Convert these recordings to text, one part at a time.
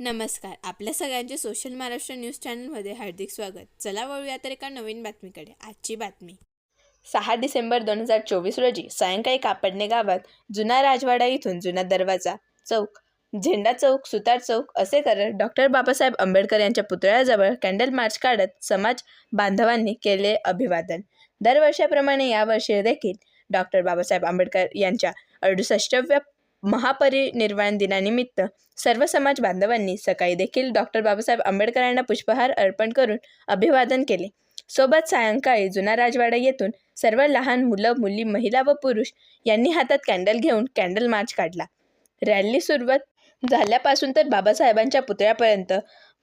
नमस्कार. आपल्या सगळ्यांचे सोशल महाराष्ट्र न्यूज चॅनलमध्ये हार्दिक स्वागत. चला वळूया तर एका नवीन बातमीकडे. आजची बातमी. सहा डिसेंबर दोन हजार चोवीस रोजी सायंकाळी कापडणे गावात जुना राजवाडा इथून जुना दरवाजा चौक झेंडा चौक सुतार चौक असे करत डॉक्टर बाबासाहेब आंबेडकर यांच्या पुतळ्याजवळ कॅन्डल मार्च काढत समाज बांधवांनी केले अभिवादन. दरवर्षाप्रमाणे यावर्षी देखील डॉक्टर बाबासाहेब आंबेडकर यांच्या अडुसष्टव्या महापरिनिर्वाण दिनानिमित्त सर्व समाज बांधवांनी सकाळी देखील डॉक्टर बाबासाहेब आंबेडकरांना पुष्पहार अर्पण करून अभिवादन केले. सोबत सायंकाळी जुना राजवाडा येथून सर्व लहान मुलं मुली महिला व पुरुष यांनी हातात कॅन्डल घेऊन कॅन्डल मार्च काढला. रॅली सुरुवात झाल्यापासून तर बाबासाहेबांच्या पुतळ्यापर्यंत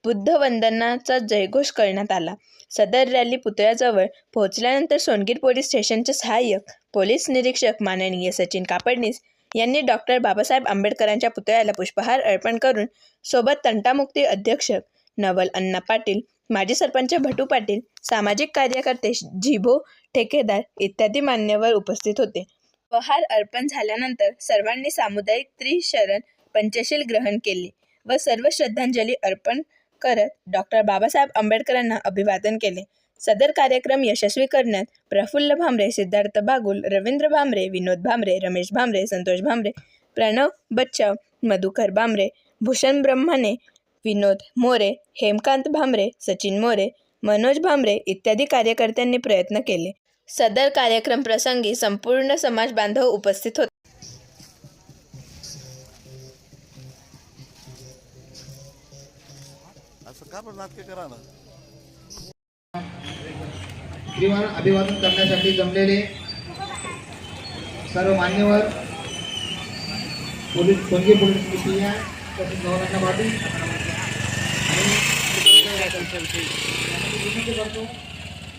बुद्धवंदनाचा जयघोष करण्यात आला. सदर रॅली पुतळ्याजवळ पोहोचल्यानंतर सोनगीर पोलीस स्टेशनचे सहाय्यक पोलीस निरीक्षक माननीय सचिन कापडनीस यांनी डॉक्टर बाबासाहेब आंबेडकरांच्या पुतळ्याला पुष्पहार अर्पण करून सोबत तंटामुक्ती अध्यक्ष नवल अण्णा पाटील माजी सरपंच भटू पाटील सामाजिक कार्यकर्ते झिभो ठेकेदार इत्यादी मान्यवर उपस्थित होते. उपहार अर्पण झाल्यानंतर सर्वांनी सामुदायिक त्रिशरण पंचशील ग्रहण केले व सर्व श्रद्धांजली अर्पण करत डॉक्टर बाबासाहेब आंबेडकरांना अभिवादन केले. सदर कार्यक्रम यशस्वी करण्यात प्रफुल्ल भामरे सिद्धार्थ बागुल रवींद्र भामरे विनोद भामरे रमेश भामरे संतोष भामरे प्रणव बच्चाव मधुकर भामरे भूषण ब्रह्माने विनोद मोरे हेमकांत भामरे सचिन मोरे मनोज भामरे इत्यादी कार्यकर्त्यांनी प्रयत्न केले. सदर कार्यक्रम प्रसंगी संपूर्ण समाज बांधव उपस्थित होते. असं का पण नाटके करा ना अभिवादन अभिवादन करण्यासाठी जमलेले सर्व मान्यवर पोलीस कोणते पोलीस स्टेशन तसेच गव्हर्नमेंट पाटील आणि विनंती करतो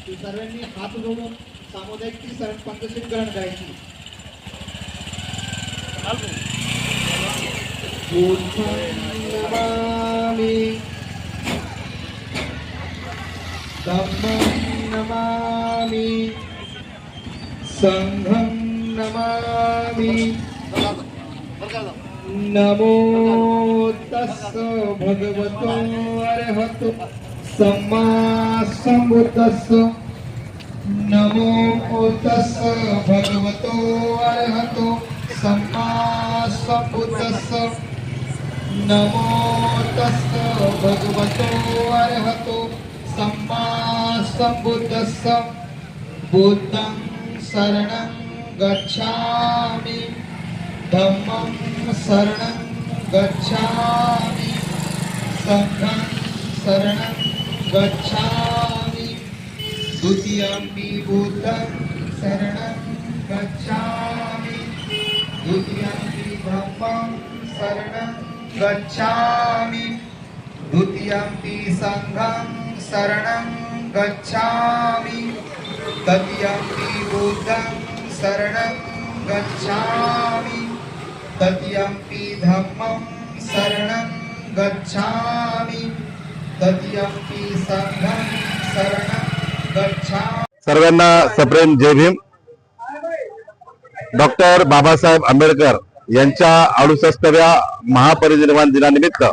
की सर्वांनी हात जोडून सामुदायिक ती सरण पंचशील ग्रहण करायची. बुद्धं नमामि. नमामि संघं नमामि नमो तस्स भगवतो अर्हतो सम्मा सम्बुद्धस्स नमो तस्स भगवतो अर्हतो सम्मा सम्बुद्धस्स नमो तस्स भगवतो अर्हतो सम्मा सम्बुद्धस्स बुद्धं शरणं गच्छामि। धम्मं शरणं गच्छामि। सङ्घं शरणं गच्छामि। द्वितीयम्पि बुद्धं शरणं गच्छामि। द्वितीयम्पि धम्मं शरणं गच्छामि। द्वितीयम्पि सङ्घं शरणं गच्छामि। तृतीयम्पि बुद्धं शरणं गच्छामि। तृतीयम्पि धम्मं शरणं गच्छामि। तृतीयम्पि संघं शरणं गच्छामि। सर्वांना सप्रेम जय भीम। डॉक्टर बाबासाहेब आंबेडकर यांच्या अडुसष्टव्या महापरिनिर्वाण दिनानिमित्त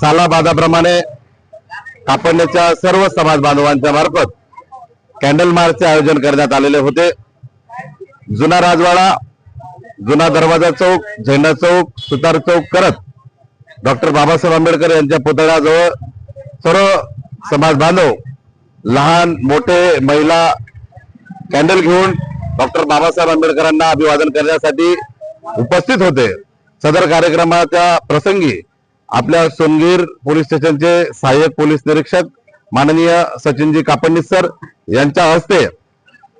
सालाबादाप्रमाणे कापडण्याच्या सर्व समाज बांधवांच्या मार्फत कॅन्डल मार्चचे आयोजन करण्यात आलेले होते. जुना राजवाडा जुना दरवाजा चौक झेंडा चौक सुतार चौक करत डॉक्टर बाबासाहेब आंबेडकर यांच्या पुतळ्याजवळ सर्व समाज बांधव लहान मोठे महिला कॅन्डल घेऊन डॉक्टर बाबासाहेब आंबेडकरांना अभिवादन करण्यासाठी उपस्थित होते. सदर कार्यक्रमाच्या प्रसंगी आपल्या सोनगीर पोलीस स्टेशनचे सहाय्यक पोलीस निरीक्षक माननीय सचिनजी कापडनीस सर यांच्या हस्ते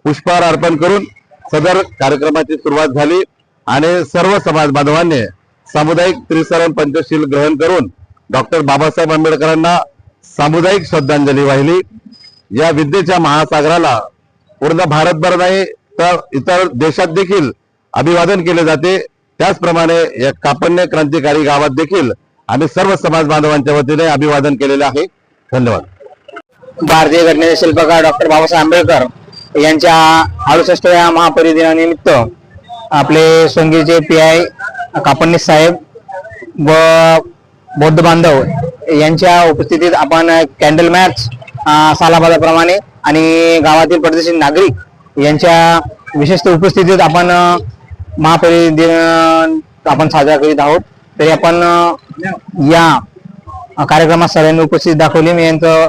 पुष्पहार अर्पण करून सदर कार्यक्रमाची सुरुवात झाली आणि सर्व समाज बांधवांनी सामुदायिक त्रिसरण पंचशील ग्रहण करून डॉक्टर बाबासाहेब आंबेडकरांना सामुदायिक श्रद्धांजली वाहिली. या विद्येच्या महासागराला पूर्ण भारतभर नाही तर इतर देशात देखील अभिवादन केले जाते. त्याचप्रमाणे या कापण्य क्रांतिकारी गावात देखील आम्ही सर्व समाज बांधवांच्या वतीने अभिवादन केलेले आहे. धन्यवाद. भारतीय घटनेचे शिल्पकार डॉक्टर बाबासाहेब आंबेडकर यांच्या अडुसष्टव्या महापरिदिनानिमित्त आपले सोंगीचे पी आय कापडनीस साहेब व बौद्ध बांधव यांच्या उपस्थितीत आपण कॅन्डल मॅच सालाबादाप्रमाणे आणि गावातील प्रदेशी नागरिक यांच्या विशेषतः उपस्थितीत आपण महापरिदिन आपण साजरा करीत आहोत. तरी आपण या कार्यक्रमात सगळ्यांनी उपस्थित दाखवली. मी यांचं